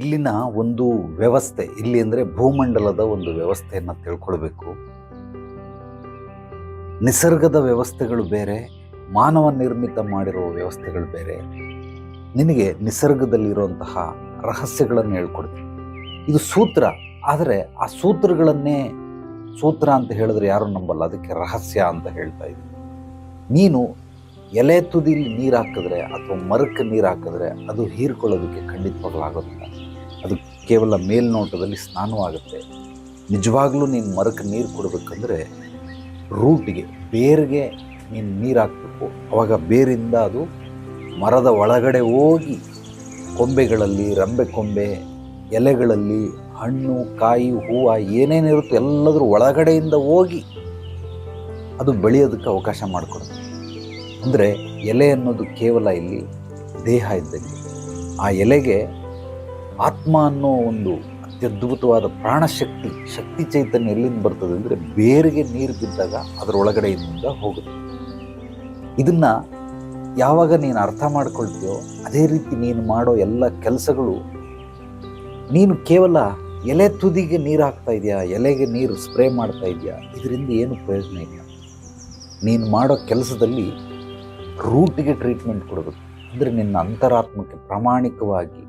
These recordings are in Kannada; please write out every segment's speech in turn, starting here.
ಇಲ್ಲಿನ ಒಂದು ವ್ಯವಸ್ಥೆ, ಇಲ್ಲಿ ಅಂದರೆ ಭೂಮಂಡಲದ ಒಂದು ವ್ಯವಸ್ಥೆಯನ್ನು ತಿಳ್ಕೊಳ್ಬೇಕು. ನಿಸರ್ಗದ ವ್ಯವಸ್ಥೆಗಳು ಬೇರೆ, ಮಾನವ ನಿರ್ಮಿತ ಮಾಡಿರುವ ವ್ಯವಸ್ಥೆಗಳು ಬೇರೆ. ನಿನಗೆ ನಿಸರ್ಗದಲ್ಲಿರುವಂತಹ ರಹಸ್ಯಗಳನ್ನು ಹೇಳ್ಕೊಡ್ತೀನಿ. ಇದು ಸೂತ್ರ, ಆದರೆ ಆ ಸೂತ್ರಗಳನ್ನೇ ಸೂತ್ರ ಅಂತ ಹೇಳಿದ್ರೆ ಯಾರು ನಂಬಲ್ಲ, ಅದಕ್ಕೆ ರಹಸ್ಯ ಅಂತ ಹೇಳ್ತಾ ಇದ್ದೀನಿ. ನೀನು ಎಲೆ ತುದಿಲಿ ನೀರು ಹಾಕಿದ್ರೆ ಅಥವಾ ಮರಕ್ಕೆ ನೀರು ಹಾಕಿದ್ರೆ ಅದು ಹೀರ್ಕೊಳ್ಳೋದಕ್ಕೆ ಖಂಡಿತವಾಗ್ಲೂ ಆಗೋದಿಲ್ಲ. ಅದು ಕೇವಲ ಮೇಲ್ನೋಟದಲ್ಲಿ ಸ್ನಾನವಾಗುತ್ತೆ. ನಿಜವಾಗ್ಲೂ ನೀನು ಮರಕ್ಕೆ ನೀರು ಕೊಡಬೇಕಂದ್ರೆ ರೂಟಿಗೆ, ಬೇರಿಗೆ ನೀನು ನೀರು ಹಾಕಬೇಕು. ಅವಾಗ ಬೇರಿಂದ ಅದು ಮರದ ಒಳಗಡೆ ಹೋಗಿ ಕೊಂಬೆಗಳಲ್ಲಿ ರಂಬೆ ಕೊಂಬೆ ಎಲೆಗಳಲ್ಲಿ, ಹಣ್ಣು, ಕಾಯಿ, ಹೂವು ಏನೇನಿರುತ್ತೋ ಎಲ್ಲದರ ಒಳಗಡೆಯಿಂದ ಹೋಗಿ ಅದು ಬೆಳೆಯೋದಕ್ಕೆ ಅವಕಾಶ ಮಾಡಿಕೊಡುತ್ತೆ. ಅಂದರೆ ಎಲೆ ಅನ್ನೋದು ಕೇವಲ ಇಲ್ಲಿ ದೇಹ ಇದ್ದಂಗೆ. ಆ ಎಲೆಗೆ ಆತ್ಮ ಅನ್ನೋ ಒಂದು ಅತ್ಯದ್ಭುತವಾದ ಪ್ರಾಣಶಕ್ತಿ, ಶಕ್ತಿ ಚೈತನ್ಯ ಎಲ್ಲಿಂದ ಬರ್ತದೆ ಅಂದರೆ ಬೇರಿಗೆ ನೀರು ಬಿದ್ದಾಗ ಅದರ ಒಳಗಡೆಯಿಂದ ಹೋಗುತ್ತೆ. ಇದನ್ನು ಯಾವಾಗ ನೀನು ಅರ್ಥ ಮಾಡ್ಕೊಳ್ತೀಯೋ ಅದೇ ರೀತಿ ನೀನು ಮಾಡೋ ಎಲ್ಲ ಕೆಲಸಗಳು, ನೀನು ಕೇವಲ ಎಲೆ ತುದಿಗೆ ನೀರು ಹಾಕ್ತಾ ಇದೆಯಾ, ಎಲೆಗೆ ನೀರು ಸ್ಪ್ರೇ ಮಾಡ್ತಾ ಇದೆಯಾ, ಇದರಿಂದ ಏನು ಪ್ರಯೋಜನ ಇಲ್ಲ. ನೀನು ಮಾಡೋ ಕೆಲಸದಲ್ಲಿ ರೂಟಿಗೆ ಟ್ರೀಟ್ಮೆಂಟ್ ಕೊಡಬೇಕು. ಅಂದರೆ ನಿನ್ನ ಅಂತರಾತ್ಮಕ್ಕೆ ಪ್ರಾಮಾಣಿಕವಾಗಿ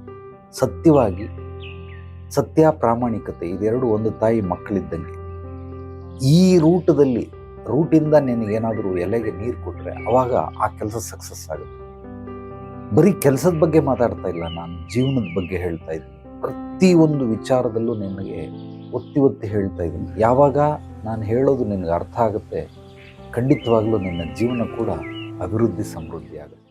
ಸತ್ಯವಾಗಿ, ಸತ್ಯ ಪ್ರಾಮಾಣಿಕತೆ, ಇದೆರಡು ಒಂದು ತಾಯಿ ಮಕ್ಕಳಿದ್ದಂಗೆ. ಈ ರೂಟದಲ್ಲಿ, ರೂಟಿಂದ ನಿನಗೇನಾದರೂ ಎಲೆಗೆ ನೀರು ಕೊಟ್ಟರೆ ಅವಾಗ ಆ ಕೆಲಸ ಸಕ್ಸಸ್ ಆಗುತ್ತೆ. ಬರೀ ಕೆಲಸದ ಬಗ್ಗೆ ಮಾತಾಡ್ತಾ ಇಲ್ಲ, ನಾನು ಜೀವನದ ಬಗ್ಗೆ ಹೇಳ್ತಾ ಇದ್ದೀನಿ. ಪ್ರತಿಯೊಂದು ವಿಚಾರದಲ್ಲೂ ನಿನಗೆ ಒತ್ತಿ ಒತ್ತಿ ಹೇಳ್ತಾ ಇದ್ದೀನಿ. ಯಾವಾಗ ನಾನು ಹೇಳೋದು ನಿನಗೆ ಅರ್ಥ ಆಗುತ್ತೆ, ಖಂಡಿತವಾಗ್ಲೂ ನಿನ್ನ ಜೀವನ ಕೂಡ ಅಭಿವೃದ್ಧಿ ಸಮೃದ್ಧಿ ಆಗುತ್ತೆ.